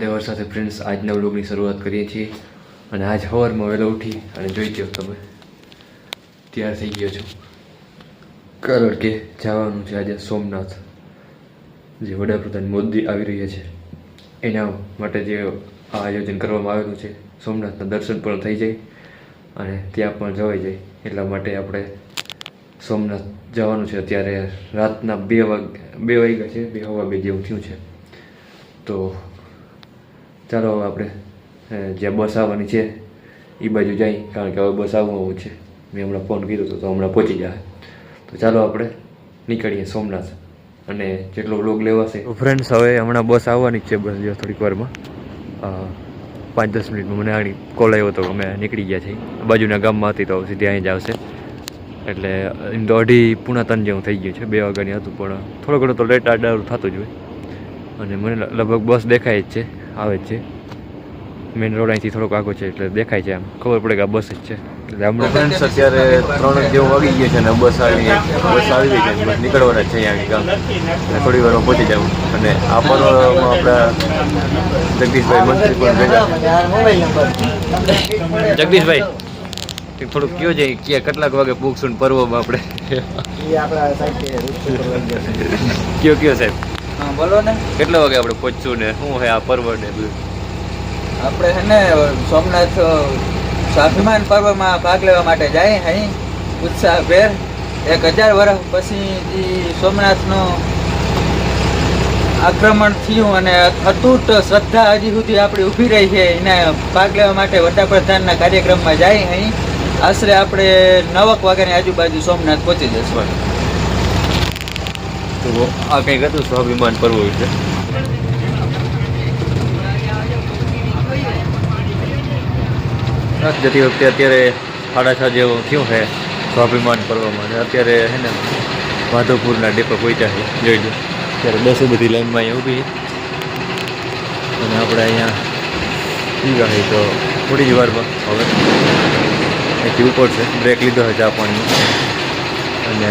દેવર સાથે ફ્રેન્ડ્સ આજના વ્લોગની શરૂઆત કરીએ છીએ અને આજ સવારમાં વહેલો ઉઠી અને જોઈ દો તમે. તૈયાર થઈ ગયો છું. કારણ કે જવાનું છે આજે સોમનાથ. જે વડાપ્રધાન મોદી આવી રહ્યા છે. એના માટે જે આ આયોજન કરવામાં આવેલું છે, સોમનાથના દર્શન પણ થઈ જાય અને ત્યાં પણ જવાઈ જાય. એટલા માટે આપણે સોમનાથ જવાનું છે અત્યારે રાતના બે વાગ બે વાગ્યા છે, બે હવા બે જેવું થયું છે. તો ચાલો હવે આપણે જ્યાં બસ આવવાની છે એ બાજુ જઈ કારણ કે હવે બસ આવવાનું છે. મેં હમણાં ફોન કર્યો હતો તો હમણાં પહોંચી જાય તો ચાલો આપણે નીકળીએ સોમનાથ અને જેટલો વ્લોગ લેવાશે. ફ્રેન્ડ્સ હવે હમણાં બસ આવવાની છે બસ જો થોડીક વારમાં. પાંચ દસ મિનિટમાં મને આની કોલ આવ્યો હતો અમે નીકળી ગયા છીએ. બાજુના ગામમાં હતી તો સીધી અહીં જ આવશે. એટલે, એમ તો અઢી પૂણા ત્રણ જેવું થઈ ગયું છે, બે વાગ્યાની હતું, પણ થોડો ઘણો તો લેટ આડારું થતું જ હોય. અને મને લગભગ બસ દેખાય જ છે. આવે જ છે. મેઇન રોડ અહીંથી થોડોક આગળ છે એટલે દેખાય છે આમ. ખબર પડે કે આ બસ જ છે. એટલે હમણાં અત્યારે ત્રણ જેવું વાગી ગયા છે અને બસ આવી બસ આવી ગઈ છે. બસ નીકળવાના છે અહીંયા ગામ. એટલે થોડી વારમાં પહોંચી જાવ અને આ પર્વમાં આપણા જગદીશભાઈ મંત્રી પણ ભેગા જગદીશભાઈ થોડુંક કયો છે કે કેટલાક વાગે પૂગશું ને પર્વમાં આપણે? કયો કયો સાહેબ? બોલો ને. કેટલા વાગે આપણે પહોંચશું ને? શું હે આ પર્વ ને બધું? આપણે છે ને સોમનાથ સ્વાભિમાન પર્વમાં ભાગ લેવા માટે જાય અહીં ઉત્સાહભેર એક હજાર વર્ષ પછી સોમનાથનું આક્રમણ થયું અને અતૂટ શ્રદ્ધા હજી સુધી આપણી ઊભી રહી છે. એને ભાગ લેવા માટે વડાપ્રધાનના કાર્યક્રમમાં જાય અહીં આશરે આપણે નવક વાગ્યાની આજુબાજુ સોમનાથ પહોંચી જશું આ કંઈક હતું સ્વાભિમાન પર્વ વિશે. જતી વખતે અત્યારે સાડા છ જેવો થયું છે સ્વાભિમાન પર્વમાં અત્યારે છે ને માધવપુરના ડેપો પહોંચ્યા છે. જોઈ લો. ત્યારે બસો બધી લાઈનમાં અહીં ઊભી અને આપણે અહીંયા પીવા હોય તો થોડી જ વારમાં હવે. અહીંથી ઉપર છે. બ્રેક લીધો છે ચા પાણીનો. અને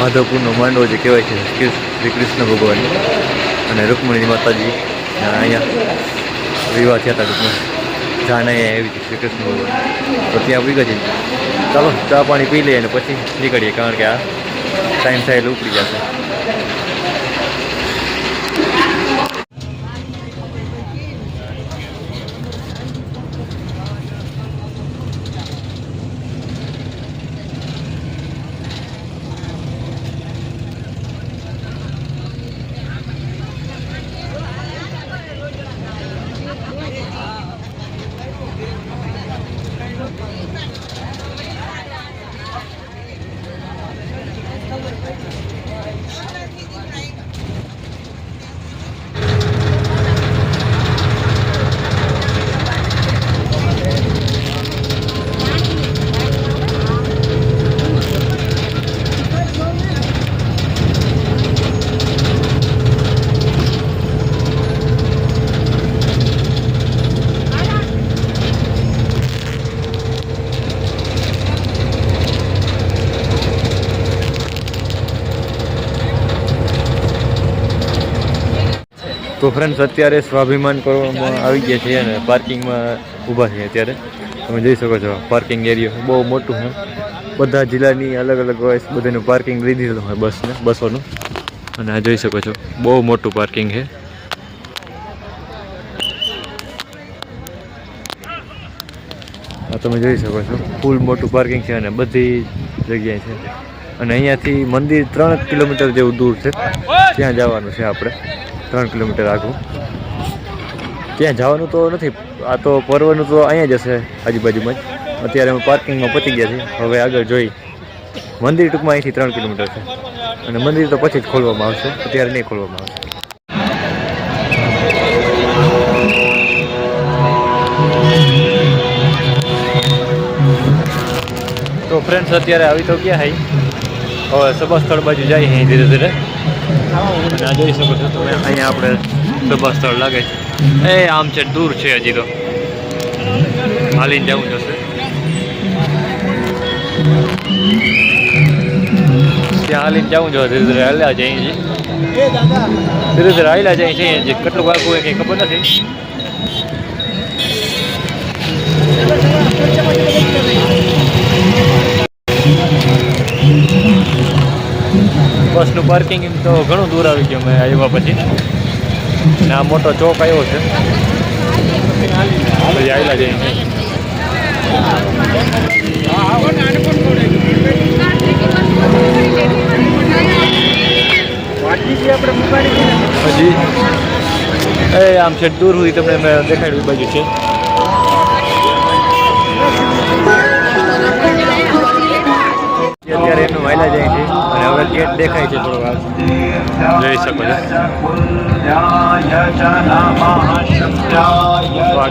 માધવપુરનો માંડવો જે કહેવાય છે, શ્રી કૃષ્ણ ભગવાન. અને રૂકમણી માતાજી અહીંયા વિવાહ થયા હતા રૂકમણી. જાણે એવી હતી શ્રી કૃષ્ણ ભગવાન. તો ત્યાં ઊભી છે. ચાલો, ચા પાણી પી લઈએ અને પછી નીકળીએ, કારણ કે આ ટાઈમ એટલે ઉપડી જશે તો ફ્રેન્ડ્સ અત્યારે સ્વાભિમાન કરવામાં આવી ગયા છે અને પાર્કિંગમાં ઊભા છે અત્યારે. તમે જોઈ શકો છો પાર્કિંગ એરિયો બહુ મોટું છે. બધા જિલ્લાની અલગ અલગ વાઇસ બધાનું પાર્કિંગ લીધેલું હોય બસને, બસોનું. અને આ જોઈ શકો છો, બહુ મોટું પાર્કિંગ છે. આ તમે જોઈ શકો છો ફૂલ મોટું પાર્કિંગ છે અને બધી જગ્યાએ છે. અને અહીંયાથી મંદિર ત્રણ કિલોમીટર જેવું દૂર છે. ત્યાં જવાનું છે આપણે. ત્રણ કિલોમીટર આગળ ત્યાં જવાનું તો નથી. આ તો પર્વનું તો અહીંયા જ હશે આજુબાજુમાં જ. અત્યારે અમે પાર્કિંગમાં પતી ગયા છીએ. હવે આગળ જોઈ. મંદિર ટૂંકમાં અહીંથી ત્રણ કિલોમીટર છે. અને મંદિર તો પછી જ ખોલવામાં આવશે. અત્યારે નહીં ખોલવામાં આવશે. તો ફ્રેન્ડ્સ અત્યારે આવી તો ક્યાં હાઈ હવે સભા સ્થળ બાજુ જાય અહીં ધીરે ધીરે. છો અહીંયા આપણે સભા સ્થળ લાગે છે. એ આમ છે, દૂર છે હજી તો. હાલીને જવું જશે. ત્યાં હાલીને જવું જો ધીરે ધીરે હાલ્યા જઈએ છીએ ધીરે ધીરે જાય છે જે કેટલું વાગવું હોય કંઈ ખબર નથી. બસનું પાર્કિંગ તો ઘણું દૂર આવી ગયું મેં આવ્યા પછી. ને આ મોટો ચોક આવ્યો છે. પછી આવેલા છે હજી. એ આમ છે દૂર સુધી તમને મેં દેખાડ્યું બાજુ છે. અત્યારે એનું વાયલા જાય છે. હવે ગેટ દેખાય છે થોડો વાર. જોઈ શકો છો.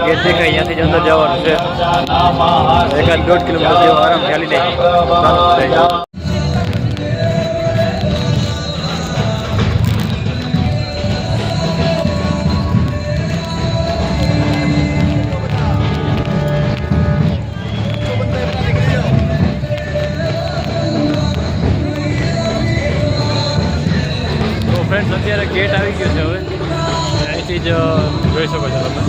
ગેટ દેખાય જ અંદર જવાનું છે. એકાદ દોઢ કિલોમીટર જેવો આરામ ચાલી જાય. ફ્રેન્ડ્સ અત્યારે ગેટ આવી ગયો છે હવે. અહીંથી જ જોઈ શકો છો તમે.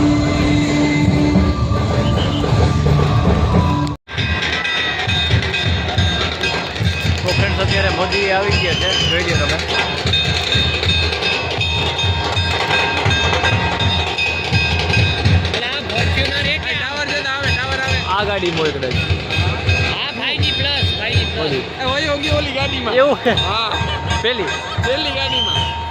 ફ્રેન્ડ્સ અત્યારે મોદી આવી ગયા છે. જોઈ લો તમે. આ ગાડી મોય કદાચ ઓલી. એવું? છે પેલી ફ્રેન્ડ્સ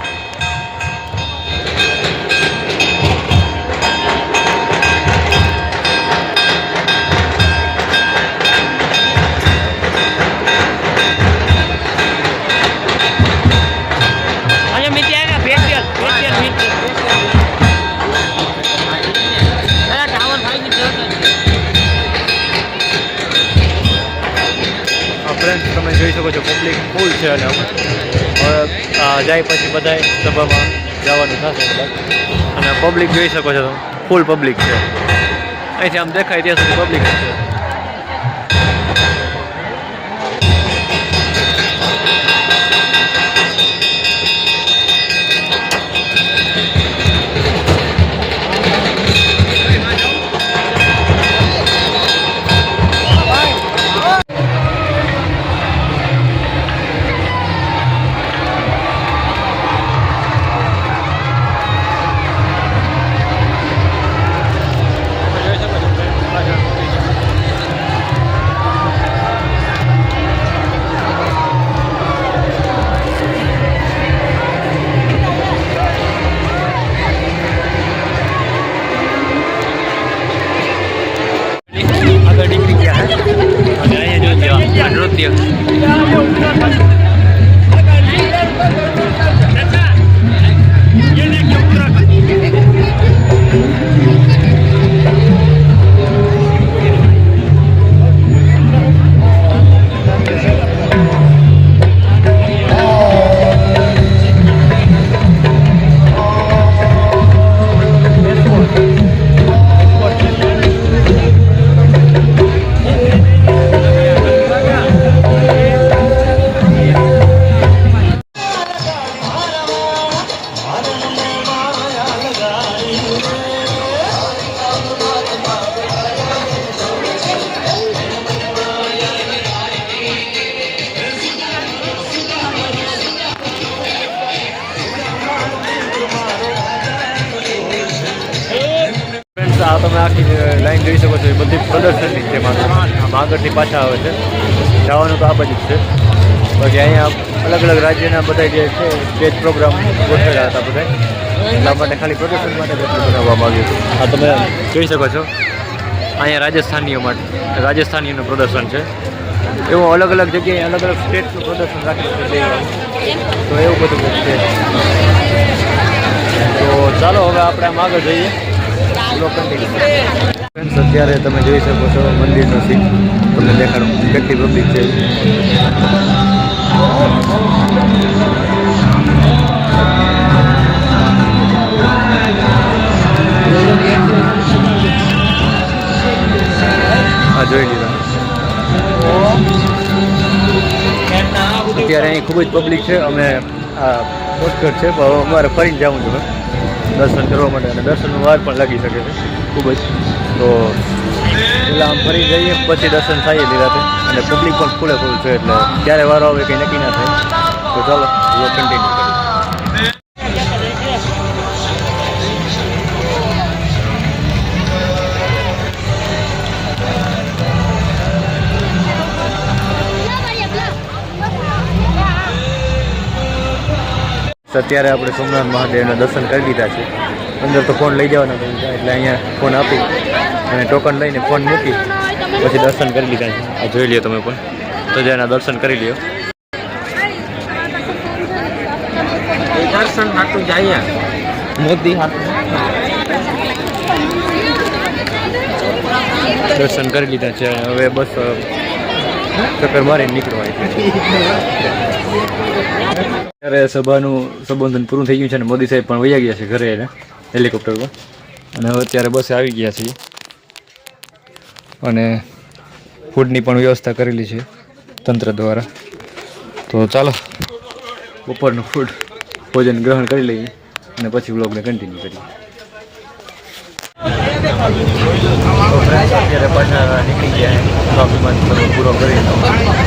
જાય પછી બધાય સભામાં જવાનું થશે અને પબ્લિક જોઈ શકો છો તમે. ફૂલ પબ્લિક છે. અહીંથી આમ દેખાય ત્યાં સુધી પબ્લિક છે. આ તમે આખી લાઈન જોઈ શકો છો, એ બધી પ્રદર્શનની છે આમ આગળથી પાછા આવે છે. જવાનું તો આ બાજુ જ છે. બાકી અહીંયા અલગ અલગ રાજ્યના બધા જે છે સ્ટેજ પ્રોગ્રામ ગોઠવેલા હતા બધા. એટલા માટે ખાલી પ્રદર્શન માટે બનાવવામાં આવ્યું હતું. આ તમે જોઈ શકો છો. અહીંયા રાજસ્થાનીઓ માટે, રાજસ્થાનીઓનું પ્રદર્શન છે. એવું અલગ અલગ જગ્યાએ અલગ અલગ સ્ટેટનું પ્રદર્શન રાખેલું છે તો એવું બધું છે. તો ચાલો હવે આપણે આમ આગળ જઈએ. ફ્રેન્ડ્સ અત્યારે તમે જોઈ શકો છો મંદિરનો સીન તમને દેખાડો. કેટલી પબ્લિક છે. આ જોઈ લીધા. અત્યારે અહીં ખૂબ જ પબ્લિક છે. અમે આ પોસ્ટર છે અમારે ફરીને જવું છે. દર્શન કરવા માટે અને દર્શનનો વાર પણ લાગી શકે છે, ખૂબ જ. તો પહેલાં આમ ફરી જઈએ, પછી દર્શન થાય લીધાથી અને પબ્લિક પણ ફૂલે ફૂલ છે, એટલે ક્યારે વારો આવે કંઈ નક્કી ના થાય. તો ચાલો કન્ટિન્યુ તો અત્યારે આપણે સોમનાથ મહાદેવના દર્શન કરી લીધા છે. અંદર તો ફોન લઈ જવાના તો એટલે અહીંયા ફોન આપી અને ટોકન લઈને ફોન મૂકી પછી દર્શન કરી લીધા છે. આ જોઈ લ્યો તમે પણ. તો જેના દર્શન કરી લ્યો. દર્શન હાટું જાય. મોદી દર્શન કરી લીધા છે હવે બસ ચક્કર મારે નીકળવા છે ત્યારે સભાનું સંબોધન પૂરું થઈ ગયું છે અને મોદી સાહેબ પણ વૈયા ગયા છે ઘરે એને હેલિકોપ્ટર અને હવે અત્યારે બસ આવી ગયા છીએ. અને ફૂડની પણ વ્યવસ્થા કરેલી છે તંત્ર દ્વારા. તો ચાલો, બપોરનું ફૂડ ભોજન ગ્રહણ કરી લઈએ અને પછી બ્લોગને કન્ટિન્યુ કરીએ. અત્યારે પાછા નીકળી ગયા પૂરો કરી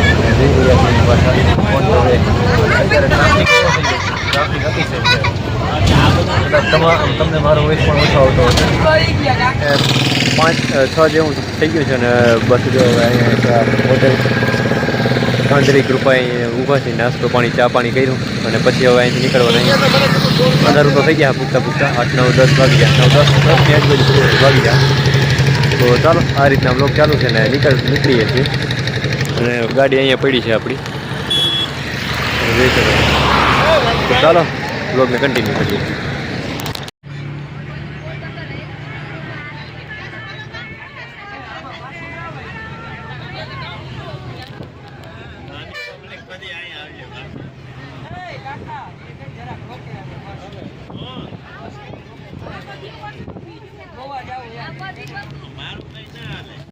કદાચ તમને મારો વોઇસ પણ ઓછો આવતો હશે પાંચ છ જેવું થઈ ગયું છે અને બસ જો અહીંયા હોટેલ આંતરિક કૃપાએ ઊભા છે નાસ્તો પાણી ચા પાણી કર્યું અને પછી હવે અહીંથી નીકળવાના અંધારું તો થઈ ગયા પૂછતા પૂગતા આઠ નવ દસ વાગી ગયા નવ દસ દસની આજુબાજુ વાગી ગયા તો ચાલો, આ રીતના બ્લોગ ચાલુ છે ને નીકળ નીકળીએ છીએ. અને ગાડી અહીંયા પડી છે આપણી. ચાલો બ્લોગને કન્ટિન્યુ કરીએ.